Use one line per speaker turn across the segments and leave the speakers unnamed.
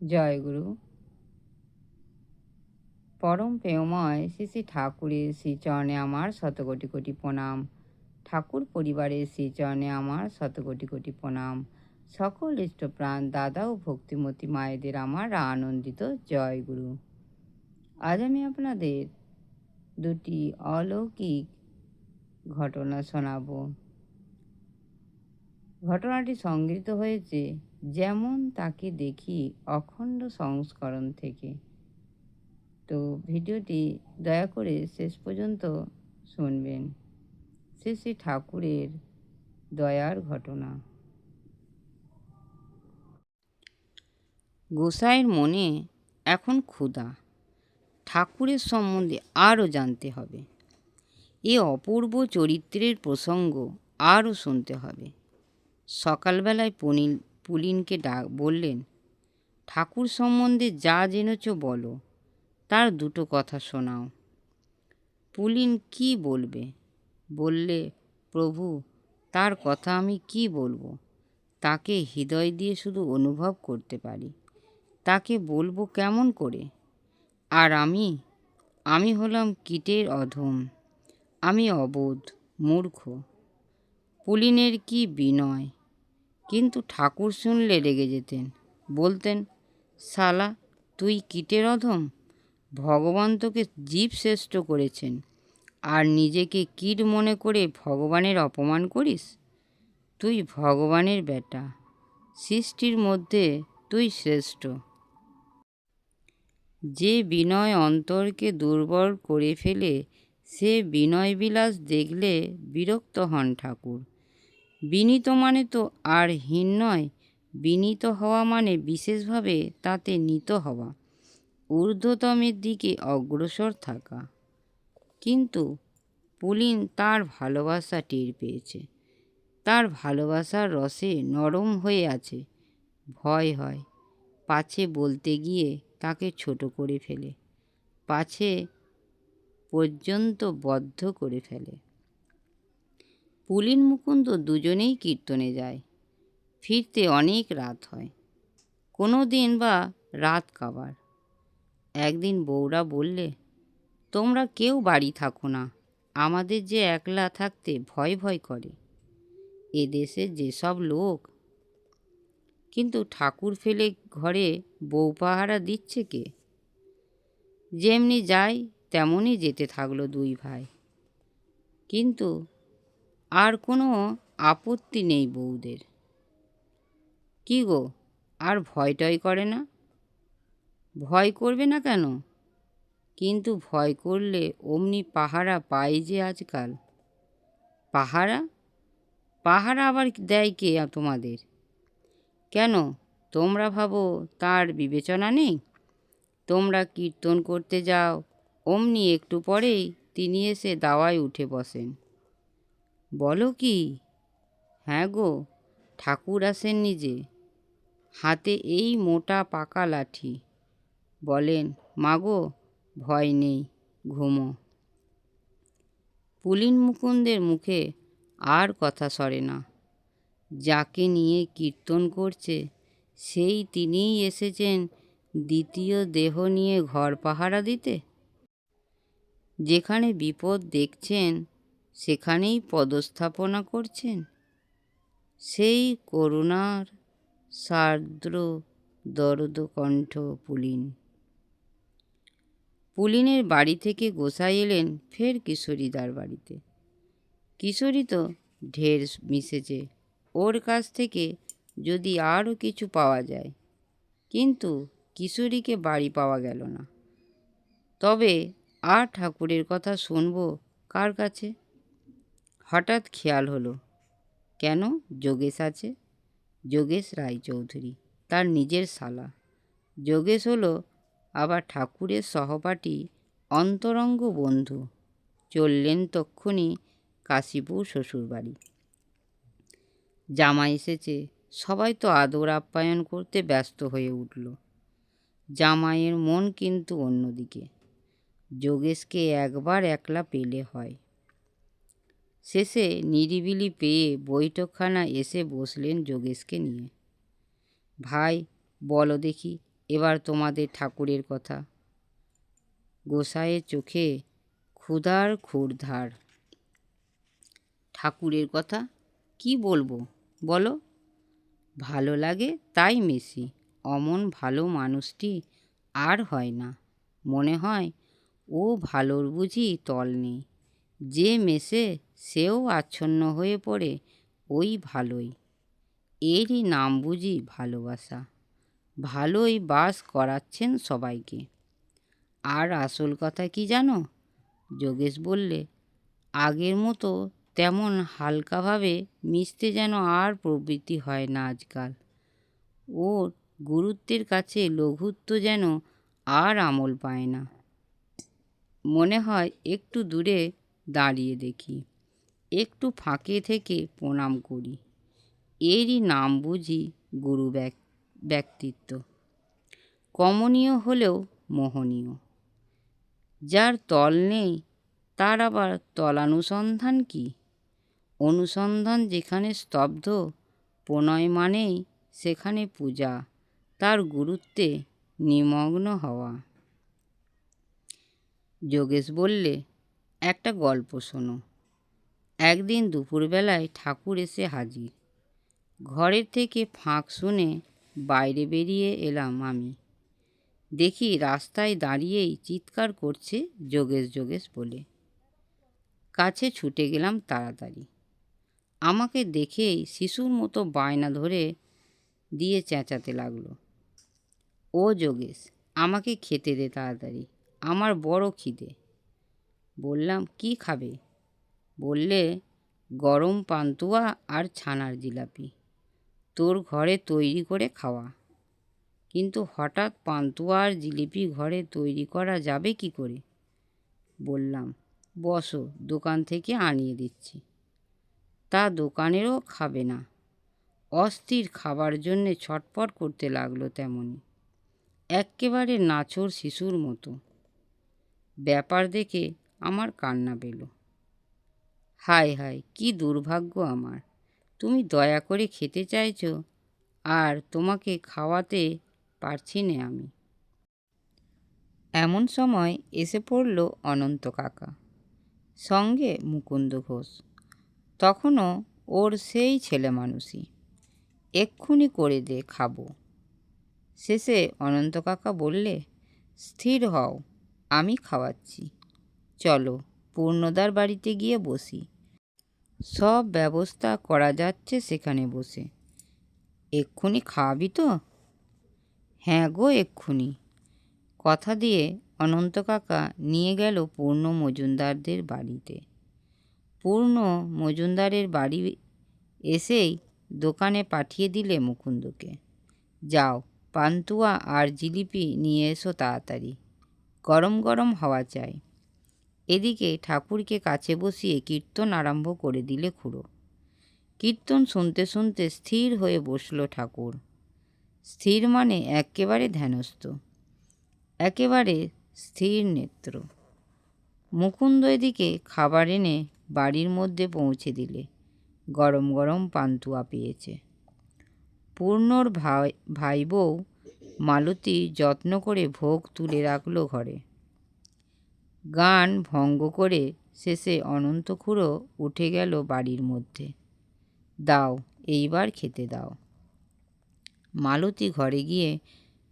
জয়গুরু। পরম প্রেমময় শ্রী শ্রী ঠাকুরের শ্রীচরণে আমার শতকোটি কোটি কোটি প্রণাম। ঠাকুর পরিবারের শ্রীচরণে আমার শতকোটি কোটি কোটি প্রণাম। সকল ইষ্টপ্রাণ দাদা ও ভক্তিমতী মায়েদের আমার আনন্দিত জয়গুরু। আজ আমি আপনাদের দুটি অলৌকিক ঘটনা শোনাব। ঘটনাটি সংগৃহীত হয়েছে যেমন তাকে দেখি অখণ্ড সংস্করণ থেকে। তো ভিডিওটি দয়া করে শেষ পর্যন্ত শুনবেন। শ্রী শ্রী ঠাকুরের দয়ার ঘটনা। গোসাইয়ের মনে এখন ক্ষুধা। ঠাকুরের সম্বন্ধে আরও জানতে হবে। এ অপূর্ব চরিত্রের প্রসঙ্গ আরও শুনতে হবে। সকালবেলায় পুনিল পুলিনকে ডাক, বললেন, ঠাকুর সম্বন্ধে যা জেনেছ বলো, তার দুটো কথা শোনাও। পুলিন কি বলবে? বললে, প্রভু, তার কথা আমি কি বলব? তাকে হৃদয় দিয়ে শুধু অনুভব করতে পারি। তাকে বলব কেমন করে? আর আমি আমি হলাম কীটের অধম। আমি অবোধ, মূর্খ। পুলিনের কি বিনয়? কিন্তু ঠাকুর শুনলে রেগে যেতেন। বলতেন, শালা, তুই কীটের অধম ভগবান তোকে জীব শ্রেষ্ঠ করেছেন। আর নিজেকে কীট মনে করে ভগবানের অপমান করিস? তুই ভগবানের বেটা। সৃষ্টির মধ্যে তুই শ্রেষ্ঠ। যে বিনয় অন্তরকে দুর্বল করে ফেলে, সে বিনয় বিলাস দেখলে বিরক্ত হন ঠাকুর। বিনীত মানে তো আর হীন নয়। বিনীত হওয়া মানে বিশেষভাবে তাতে নিত হওয়া। ঊর্ধ্বতমের দিকে অগ্রসর থাকা। কিন্তু পুলিন তার ভালোবাসা টের পেয়েছে। তার ভালোবাসার রসে নরম হয়ে আছে। ভয় হয়। পাছে বলতে গিয়ে তাকে ছোট করে ফেলে। পাছে পর্যন্ত বদ্ধ করে ফেলে। পুলিন মুকুন্দ দুজনেই কীর্তনে যায়। ফিরতে অনেক রাত হয়। কোনো দিন বা রাত কাবার। একদিন বউরা বললে, তোমরা কেউ বাড়ি থাকো না, আমাদের যে একলা থাকতে ভয় ভয় করে। এদেশে যেসব লোক কিন্তু ঠাকুর ফেলে ঘরে বউ পাহারা দিচ্ছে কে? যেমনি যাই তেমনই যেতে থাকল দুই ভাই। কিন্তু আর কোনো আপত্তি নেই বউদের। কি গো, আর ভয় টয় করে না? ভয় করবে না কেন? কিন্তু ভয় করলে অমনি পাহারা পায় যে আজকাল। পাহারা? পাহারা আবার দেয় কে তোমাদের? কেন? তোমরা ভাবো তার বিবেচনা নেই? তোমরা কীর্তন করতে যাও, অমনি একটু পরেই তিনি এসে দাওয়ায় উঠে বসেন। বলো কি? হ্যাঁ গো, ঠাকুর আসেন নিজে। হাতে এই মোটা পাকা লাঠি। বলেন মাগো ভয় নেই, ঘুমো। পুলিন মুকুন্দের মুখে আর কথা সরে না। যাকে নিয়ে কীর্তন করছে, সেই তিনিই এসেছেন দ্বিতীয় দেহ নিয়ে ঘর পাহারা দিতে। যেখানে বিপদ দেখছেন সেখানেই পদস্থাপনা করছেন। সেই করুণার সার্দ্র দরদ কণ্ঠ পুলিন। পুলিনের বাড়ি থেকে গোসাই এলেন ফের কিশোরীদার বাড়িতে। কিশোরী তো ঢের মিশেছে, ওর কাছ থেকে যদি আরও কিছু পাওয়া যায়। কিন্তু কিশোরীকে বাড়ি পাওয়া গেল না। তবে আর ঠাকুরের কথা শুনব কার কাছে? হঠাৎ খেয়াল হলো, কেন যোগেশ আছে? যোগেশ রায়চৌধুরী, তার নিজের শালা। যোগেশ হলো আবার ঠাকুরের সহপাঠী, অন্তরঙ্গ বন্ধু। চললেন তক্ষুনি কাশীপুর শ্বশুরবাড়ি। জামা এসেছে, সবাই তো আদর আপ্যায়ন করতে ব্যস্ত হয়ে উঠল। জামাইয়ের মন কিন্তু অন্যদিকে। যোগেশকে একবার একলা পেলে হয়। শেষে নিরিবিলি পেয়ে বৈঠকখানা এসে বসলেন যোগেশকে নিয়ে। ভাই, বলো দেখি, এবার তোমাদের ঠাকুরের কথা গোসাইয়ের চোখে ক্ষুধার ক্ষুরধার। ঠাকুরের কথা? কি বলব? বলো। ভালো লাগে তাই মেশি অমন ভালো মানুষটি আর হয় না। মনে হয় ও ভালোর বুঝি তল নেই। যে মেশে সেও আচ্ছন্ন হয়ে পড়ে, ওই ভালোই। এরই নাম বুঝি ভালোবাসা। ভালোই বাস করাচ্ছেন সবাইকে। আর আসল কথা কি জানো? যোগেশ বললে, আগের মতো তেমন হালকাভাবে মিশতে যেন আর প্রবৃত্তি হয় না আজকাল। ওর গুরুত্বের কাছে লঘুত্ব যেন আর আমল পায় না। মনে হয় একটু দূরে দাঁড়িয়ে দেখি। একটু ফাঁকে থেকে প্রণাম করি। এরই নাম বুঝি গুরু ব্যক্তিত্ব। কমনীয় হলেও মোহনীয়। যার তল নেই, তার আবার তলানুসন্ধান কি? অনুসন্ধান যেখানে স্তব্ধ, প্রণয় মানেই সেখানে পূজা, তার গুরুত্বে নিমগ্ন হওয়া। যোগেশ বললে, একটা গল্প শোনো। একদিন দুপুরবেলায় ঠাকুর এসে হাজির। ঘরের থেকে ফাঁক শুনে বাইরে বেরিয়ে এলাম আমি। দেখি রাস্তায় দাঁড়িয়েই চিৎকার করছে যোগেশ যোগেশ বলে। কাছে ছুটে গেলাম তাড়াতাড়ি। আমাকে দেখেই শিশুর মতো বায়না ধরে দিয়ে চেঁচাতে লাগল। ও যোগেশ, আমাকে খেতে দে তাড়াতাড়ি, আমার বড় খিদে। বললাম, কি খাবে? বললে, গরম পান্তুয়া আর ছানার জিলাপি। তোর ঘরে তৈরি করে খাওয়া। কিন্তু হঠাৎ পান্তুয়া আর জিলিপি ঘরে তৈরি করা যাবে কি করে? বললাম, বসো, দোকান থেকে আনিয়ে দিচ্ছি। তা দোকানেরও খাবে না। অস্থির খাবার জন্যে ছটপট করতে লাগল তেমনই এক্কেবারে নাছোর শিশুর মতো। ব্যাপার দেখে আমার কান্না পেল। হায় হায়, কি দুর্ভাগ্য আমার। তুমি দয়া করে খেতে চাইছ, আর তোমাকে খাওয়াতে পারছি না আমি। এমন সময় এসে পড়ল অনন্ত কাকা। সঙ্গে মুকুন্দ ঘোষ। তখনও ওর সেই ছেলে মানুষই। এক্ষুনি করে দে, খাব। শেষে অনন্ত কাকা বললে, স্থির হও, আমি খাওয়াচ্ছি। চলো। পূর্ণদার বাড়িতে গিয়ে বসি। সব ব্যবস্থা করা যাচ্ছে সেখানে বসে। এক্ষুনি খাওয়াবি তো? হ্যাঁ গো, এক্ষুনি। কথা দিয়ে অনন্ত কাকা নিয়ে গেল পূর্ণ মজুমদারদের বাড়িতে। পূর্ণ মজুমদারের বাড়ি এসেই দোকানে পাঠিয়ে দিলে মুকুন্দকে। যাও, পান্তুয়া আর জিলিপি নিয়ে এসো তাড়াতাড়ি। গরম গরম হওয়া চাই। এদিকে ঠাকুরকে কাছে বসিয়ে কীর্তন আরম্ভ করে দিলে খুড়ো। কীর্তন শুনতে শুনতে স্থির হয়ে বসল ঠাকুর। স্থির মানে একেবারে ধ্যানস্থ, একেবারে স্থির নেত্র। মুকুন্দ এদিকে খাবার এনে বাড়ির মধ্যে পৌঁছে দিলে, গরম গরম পান্তুয়া পেয়েছে। পূর্ণর ভাই ভাই বউ মালতী যত্ন করে ভোগ তুলে রাখল ঘরে। গান ভঙ্গ করে শেষে অনন্ত খুঁড়ো উঠে গেল বাড়ির মধ্যে। দাও, এইবার খেতে দাও। মালতী ঘরে গিয়ে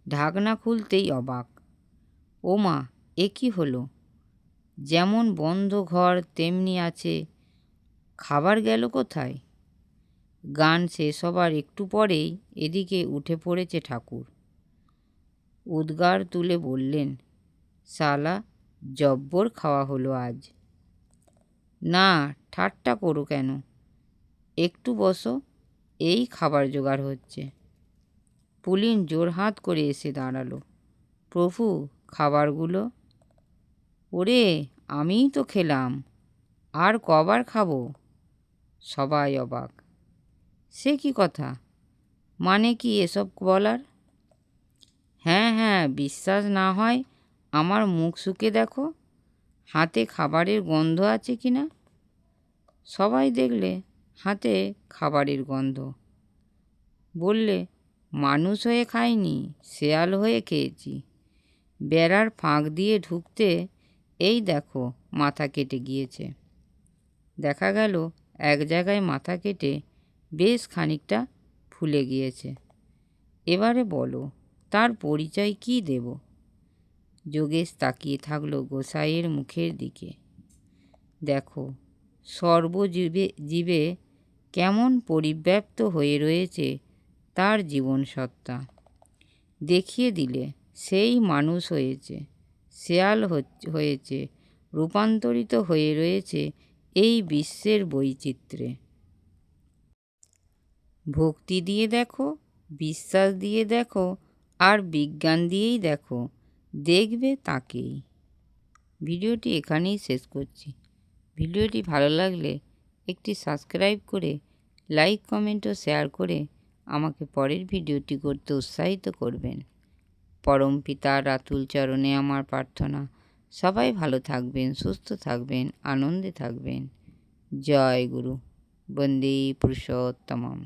ঢাকনা খুলতেই অবাক। ও মা এ কী হলো? যেমন বন্ধ ঘর, তেমনি আছে। খাবার গেল কোথায়? গান শেষ হবার একটু পরেই এদিকে উঠে পড়েছে ঠাকুর। উদ্গার তুলে বললেন, শালা জব্বর খাওয়া হলো আজ। না, ঠাট্টা করো কেন? একটু বসো, এই খাবার জোগাড় হচ্ছে। পুলিন জোরহাত করে এসে দাঁড়াল। প্রভু, খাবারগুলো? ওরে, আমিই তো খেলাম। আর কবার খাব? সবাই অবাক। সে কি কথা? মানে কি এসব বলার? হ্যাঁ হ্যাঁ বিশ্বাস না হয় আমার মুখ শুকে দেখো, হাতে খাবারের গন্ধ আছে কি না? সবাই দেখলে হাতে খাবারের গন্ধ। বললে, মানুষ হয়ে খাইনি, শেয়াল হয়ে খেয়েছি। বেড়ার ফাঁক দিয়ে ঢুকতে এই দেখো মাথা কেটে গিয়েছে। দেখা গেল এক জায়গায় মাথা কেটে বেশ খানিকটা ফুলে গিয়েছে। এবারে বলো, তার পরিচয় কি দেব? যোগেশ তাকিয়ে থাকল গোসাইয়ের মুখের দিকে। দেখো, সর্বজীবে, জীবে কেমন পরিব্যাপ্ত হয়ে রয়েছে তার জীবনসত্তা দেখিয়ে দিলে, সেই মানুষ হয়েছে, শেয়াল হয়েছে, রূপান্তরিত হয়ে রয়েছে এই বিশ্বের বৈচিত্র্যে। ভক্তি দিয়ে দেখো, বিশ্বাস দিয়ে দেখো, আর বিজ্ঞান দিয়েই দেখো দেখবে তাকেই। ভিডিওটি এখানেই শেষ করছি। ভিডিওটি ভালো লাগলে একটি সাবস্ক্রাইব করে, লাইক, কমেন্ট ও শেয়ার করে আমাকে পরের ভিডিওটি করতে উৎসাহিত করবেন। পরম পিতা, রাতুল চরণে আমার প্রার্থনা। সবাই ভালো থাকবেন, সুস্থ থাকবেন, আনন্দে থাকবেন। জয় গুরু। বন্দে পুরুষোত্তমম।